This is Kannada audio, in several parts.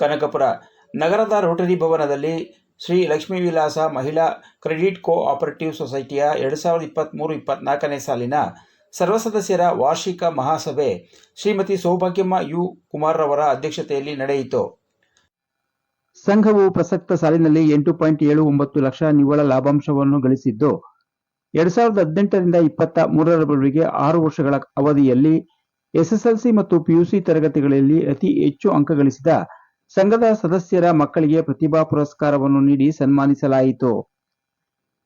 ಕನಕಪುರ ನಗರದ ರೋಟರಿ ಭವನದಲ್ಲಿ ಶ್ರೀ ಲಕ್ಷ್ಮೀ ವಿಲಾಸ ಮಹಿಳಾ ಕ್ರೆಡಿಟ್ ಕೋ ಆಪರೇಟಿವ್ ಸೊಸೈಟಿಯ ಎರಡು ಸಾವಿರದ ಇಪ್ಪತ್ತ್ಮೂರು ಇಪ್ಪತ್ತ್ನಾಲ್ಕನೇ ಸಾಲಿನ ಸರ್ವ ಸದಸ್ಯರ ವಾರ್ಷಿಕ ಮಹಾಸಭೆ ಶ್ರೀಮತಿ ಸೌಭಾಗ್ಯಮ್ಮ ಯು ಕುಮಾರ್ರವರ ಅಧ್ಯಕ್ಷತೆಯಲ್ಲಿ ನಡೆಯಿತು. ಸಂಘವು ಪ್ರಸಕ್ತ ಸಾಲಿನಲ್ಲಿ ಎಂಟು ಪಾಯಿಂಟ್ ಏಳು ಒಂಬತ್ತು ಲಕ್ಷ ನಿವ್ವಳ ಲಾಭಾಂಶವನ್ನು ಗಳಿಸಿದ್ದು, ಎರಡ್ ಸಾವಿರದ ಹದಿನೆಂಟರಿಂದ ಇಪ್ಪತ್ತ ಮೂರರವರೆಗೆ ಆರು ವರ್ಷಗಳ ಅವಧಿಯಲ್ಲಿ ಎಸ್ಎಸ್ಎಲ್ಸಿ ಮತ್ತು ಪಿಯುಸಿ ತರಗತಿಗಳಲ್ಲಿ ಅತಿ ಹೆಚ್ಚು ಅಂಕ ಗಳಿಸಿದ ಸಂಘದ ಸದಸ್ಯರ ಮಕ್ಕಳಿಗೆ ಪ್ರತಿಭಾ ಪುರಸ್ಕಾರವನ್ನು ನೀಡಿ ಸನ್ಮಾನಿಸಲಾಯಿತು.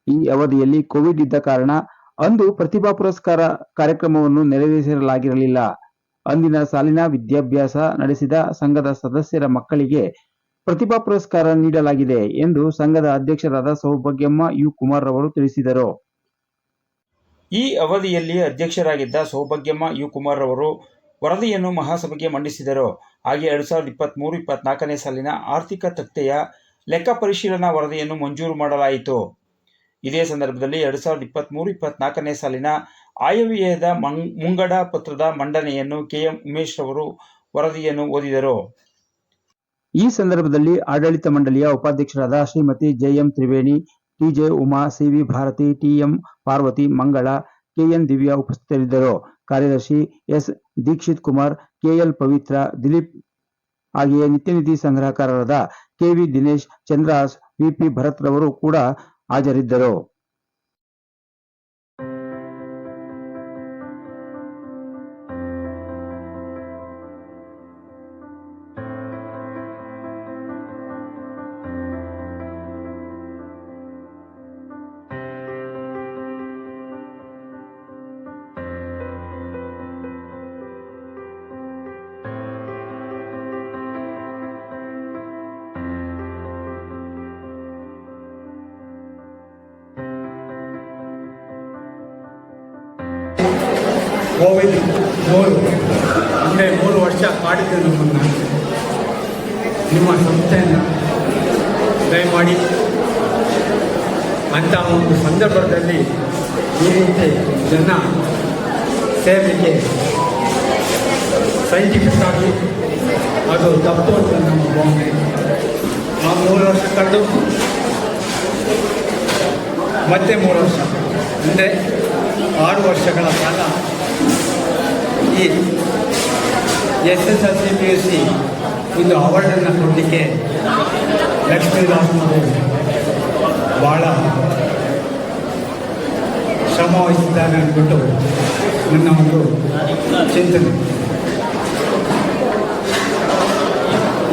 ಈ ಅವಧಿಯಲ್ಲಿ ಕೋವಿಡ್ ಇದ್ದ ಕಾರಣ ಅಂದು ಪ್ರತಿಭಾ ಪುರಸ್ಕಾರ ಕಾರ್ಯಕ್ರಮವನ್ನು ನೆರವೇರಿಸಲಾಗಿರಲಿಲ್ಲ. ಅಂದಿನ ಸಾಲಿನ ವಿದ್ಯಾಭ್ಯಾಸ ನಡೆಸಿದ ಸಂಘದ ಸದಸ್ಯರ ಮಕ್ಕಳಿಗೆ ಪ್ರತಿಭಾ ಪುರಸ್ಕಾರ ನೀಡಲಾಗಿದೆ ಎಂದು ಸಂಘದ ಅಧ್ಯಕ್ಷರಾದ ಸೌಭಾಗ್ಯಮ್ಮ ಯು ಕುಮಾರ್ ರವರು ತಿಳಿಸಿದರು. ಈ ಅವಧಿಯಲ್ಲಿ ಅಧ್ಯಕ್ಷರಾಗಿದ್ದ ಸೌಭಾಗ್ಯಮ್ಮ ಯು ಕುಮಾರ್ ಅವರು ವರದಿಯನ್ನು ಮಹಾಸಭೆಗೆ ಮಂಡಿಸಿದರು. ಹಾಗೆ ಎರಡು ಸಾವಿರದ ಇಪ್ಪತ್ತ್ಮೂರು ಇಪ್ಪತ್ತ್ನಾಲ್ಕನೇ ಸಾಲಿನ ಆರ್ಥಿಕ ತಕ್ತೆಯ ಲೆಕ್ಕ ಪರಿಶೀಲನಾ ವರದಿಯನ್ನು ಮಂಜೂರು ಮಾಡಲಾಯಿತು. ಇದೇ ಸಂದರ್ಭದಲ್ಲಿ ಎರಡು ಸಾವಿರದ ಇಪ್ಪತ್ತ್ಮೂರು ಇಪ್ಪತ್ತ್ನಾಲ್ಕನೇ ಸಾಲಿನ ಆಯವ್ಯಯದ ಮಂಗ್, ಮುಂಗಡ ಪತ್ರದ ಮಂಡನೆಯನ್ನು ಕೆ ಎಂ ಉಮೇಶ್ ಅವರು ವರದಿಯನ್ನು ಓದಿದರು. ಈ ಸಂದರ್ಭದಲ್ಲಿ ಆಡಳಿತ ಮಂಡಳಿಯ ಉಪಾಧ್ಯಕ್ಷರಾದ Shrimati J M Triveni, T J Uma, C V Bharathi, T M Parvathi, Mangala, K N Divya ಉಪಸ್ಥಿತರಿದ್ದರು. ಕಾರ್ಯದರ್ಶಿ S. Dikshit Kumar, K L Pavithra, Dilip ಹಾಗೆಯೇ ನಿತ್ಯನಿಧಿ ಸಂಗ್ರಹಕಾರರಾದ K V Dinesh Chandras V P Bharath ರವರು ಕೂಡ ಹಾಜರಿದ್ದರು ಕೋವಿಡ್ ಮೂರು. ಅಂದರೆ ಮೂರು ವರ್ಷ ಕಾಡಿದ್ದು ನಮ್ಮನ್ನು. ನಿಮ್ಮ ಸಂಸ್ಥೆಯನ್ನು ದಯಮಾಡಿ ಅಂಥ ಒಂದು ಸಂದರ್ಭದಲ್ಲಿ ಈ ರೀತಿ ಜನ ಸೇವೆಗೆ ಸೈಂಟಿಫಿಕ್ ಆಗಿ ಅದು ತಪ್ಪು ಅಂತ ನಮ್ಮ ಭಾವನೆ. ಆ ಮೂರು ವರ್ಷ ಕಳೆದು ಮತ್ತೆ ಮೂರು ವರ್ಷ. ಅಂದರೆ ಆರು ವರ್ಷಗಳ ಕಾಲ ಈ S S L C P U C ಒಂದು ಅವಾರ್ಡನ್ನು ಕೊಡಲಿಕ್ಕೆ ಲಕ್ಷ್ಮೀದಾಸನವರು ಭಾಳ ಶ್ರಮ ವಹಿಸಿದ್ದಾರೆ ಅಂದ್ಬಿಟ್ಟು ನನ್ನ ಒಂದು ಚಿಂತನೆ.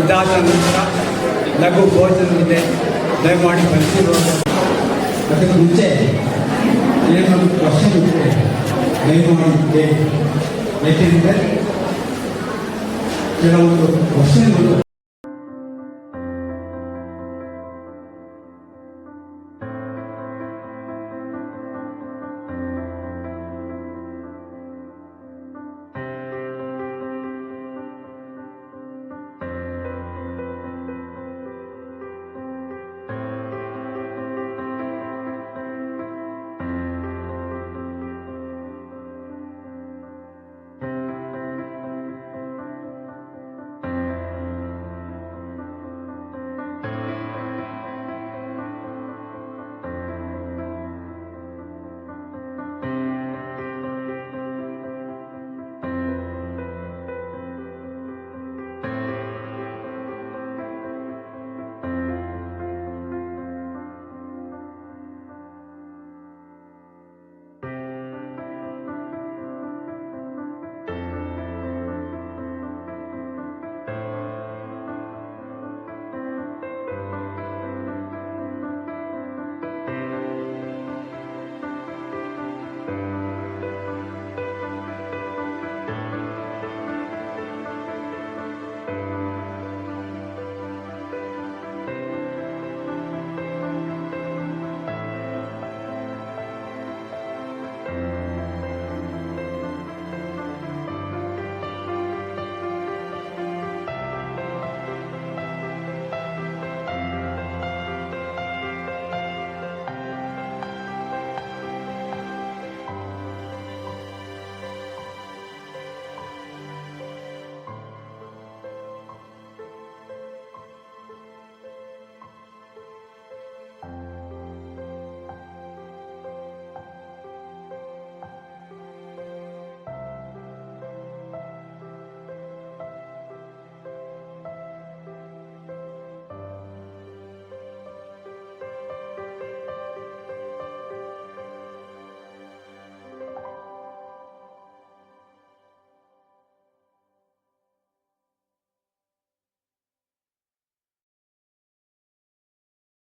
ಇದಾದ ನಂತರ ಲಘು ಭೋಜನವಿದೆ ದಯಮಾಡಿ ಬರ್ತಿರುವಾಗ ಅದಕ್ಕೆ ಮುಂಚೆ ಏನೊಂದು ಕ್ವಶನ್ ಇದ್ದರೆ ದಯಮಾಡಿ ಕೇಳಿ. ಏಕೆಂದರೆ ಕೆಲವೊಂದು ಕ್ವಶನ್ಗಳು